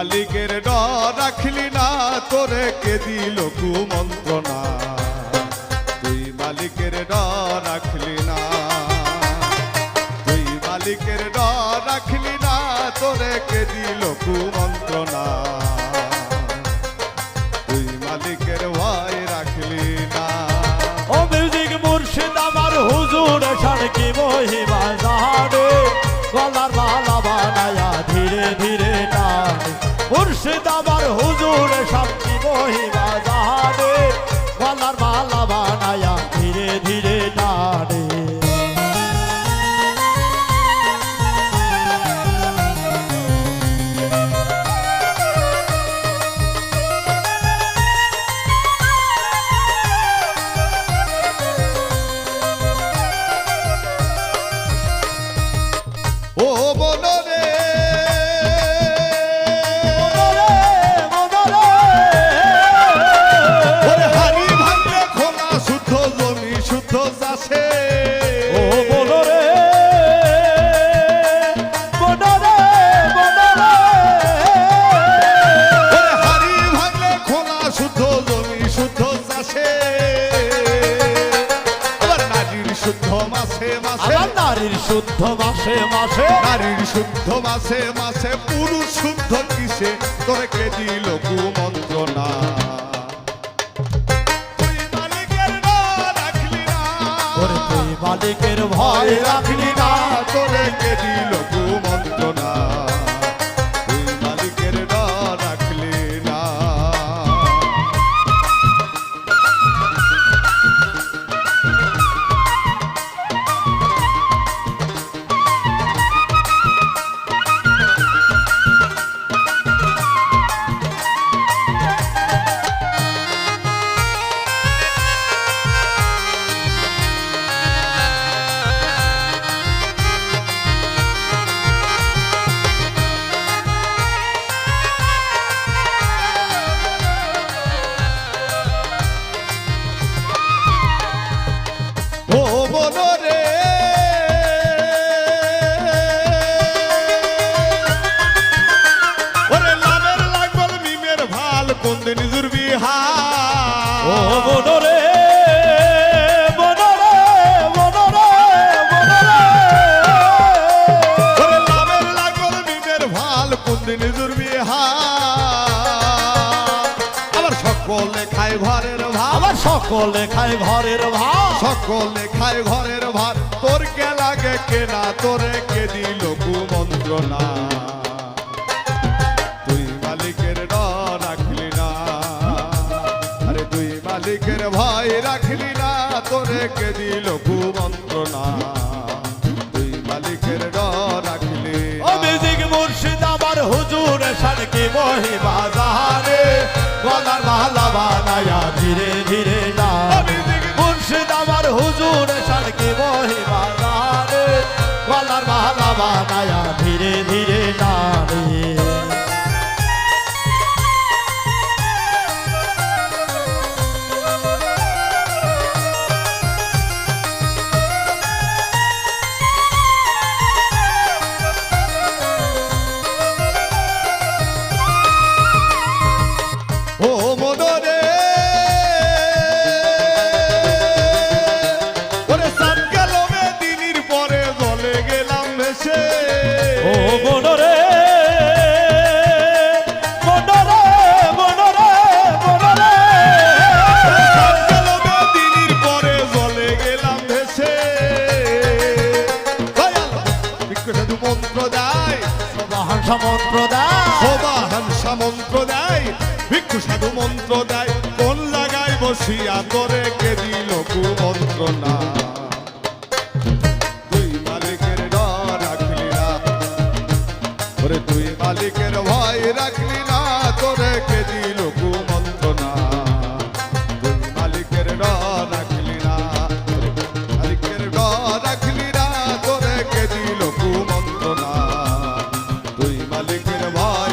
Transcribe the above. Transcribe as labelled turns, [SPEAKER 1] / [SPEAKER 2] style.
[SPEAKER 1] মালিকের ডর রাখলি না, তোরে কে দিল কুমন্ত্রণা? তুই মালিকের ডর রাখলি না। তুই মালিকের ডর রাখলি না, তোরে কে দিল কুমন্ত্রণা? তুই মালিকের ভয় রাখলি না।
[SPEAKER 2] ও মিউজিক মুর্শিদ, আমার হুজুর শান কি মহিমা জানে গলার মুর্শিদ আমার হুজুর শান
[SPEAKER 1] নারীর শুদ্ধ মাসে মাসে
[SPEAKER 2] নারীর শুদ্ধ মাসে মাসে
[SPEAKER 1] নারীর শুদ্ধ মাসে মাসে পুরুষ শুদ্ধ কিসে? তোরে কে দিল কুমন্ত্রণা? মালিকের
[SPEAKER 2] ভয় রাখলি না।
[SPEAKER 1] তোরে কে দিল আবার সকলে খায় ঘরের ভাব
[SPEAKER 2] আমার সকলে খায় ঘরের ভাত
[SPEAKER 1] সকলে খায় ঘরের ভাত তোর কে লাগে কেনা তোরে কে দিল কুমন্ত্রণা? তুই মালিকের ডর রাখলি না। আরে তুই মালিকের ভয় রাখলি না তোরে কে দিল কুমন্ত্রণা?
[SPEAKER 2] হুজুর কি মহিমা?
[SPEAKER 1] সাধু মন্ত্র দেয় কোন লাগাই বসিয়া করে কে দিল কুমন্ত্র দুই মালিকের ভাই।